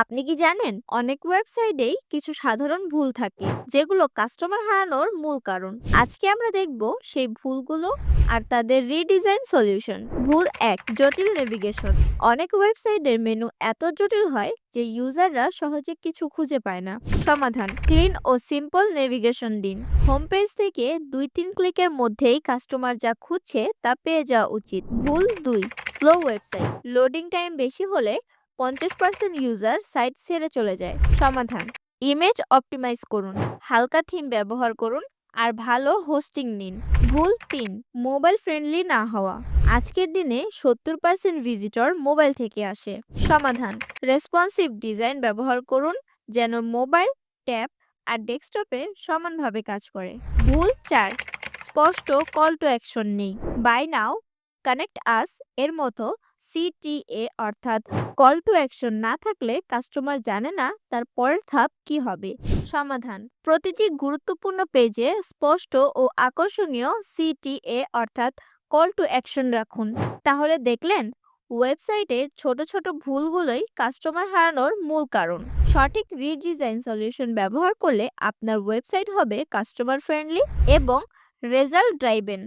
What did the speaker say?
আপনি কি জানেন? অনেক ওয়েবসাইটেই কিছু সাধারণ ভুল থাকে, যেগুলো কাস্টমার হারানোর মূল কারণ। আজকে আমরা দেখব সেই ভুলগুলো আর তাদের রিডিজাইন সলিউশন। ভুল এক, জটিল নেভিগেশন। অনেক ওয়েবসাইটের মেনু এত জটিল হয় যে ইউজাররা সহজে কিছু খুঁজে পায় না। সমাধান, ক্লিন ও সিম্পল নেভিগেশন দিন। হোম পেজ থেকে দুই তিন ক্লিকের মধ্যেই কাস্টমার যা খুঁজছে তা পেয়ে যাওয়া উচিত। ভুল দুই, স্লো ওয়েবসাইট। লোডিং টাইম বেশি হলে পঞ্চাশ পার্সেন্ট ইউজার সাইট ছেড়ে চলে যায়। সমাধান ইমেজ অপটিমাইজ করুন, হালকা থিম ব্যবহার করুন আর ভালো হোস্টিং নিন। ভুল তিন মোবাইল ফ্রেন্ডলি না হওয়া। আজকের দিনে সত্তর পার্সেন্ট ভিজিটর মোবাইল থেকে আসে। সমাধান রেসপন্সিভ ডিজাইন ব্যবহার করুন যেন মোবাইল ট্যাব আর ডেস্কটপে সমানভাবে কাজ করে। ভুল চার, স্পষ্ট কল টু অ্যাকশন নেই। বাই নাও কানেক্ট আস এর মতো সিটিএ অর্থাৎ কল টু অ্যাকশন না থাকলে কাস্টমার জানে না তার পরের ধাপ কি হবে। সমাধান, প্রতিটি গুরুত্বপূর্ণ পেজে স্পষ্ট ও আকর্ষণীয় সিটিএ অর্থাৎ কল টু অ্যাকশন রাখুন। তাহলে দেখলেন ওয়েবসাইটে ছোট ছোট ভুলগুলোই কাস্টমার হারানোর মূল কারণ। সঠিক রিডিজাইন সলিউশন ব্যবহার করলে আপনার ওয়েবসাইট হবে কাস্টমার ফ্রেন্ডলি এবং রেজাল্ট ড্রাইভেন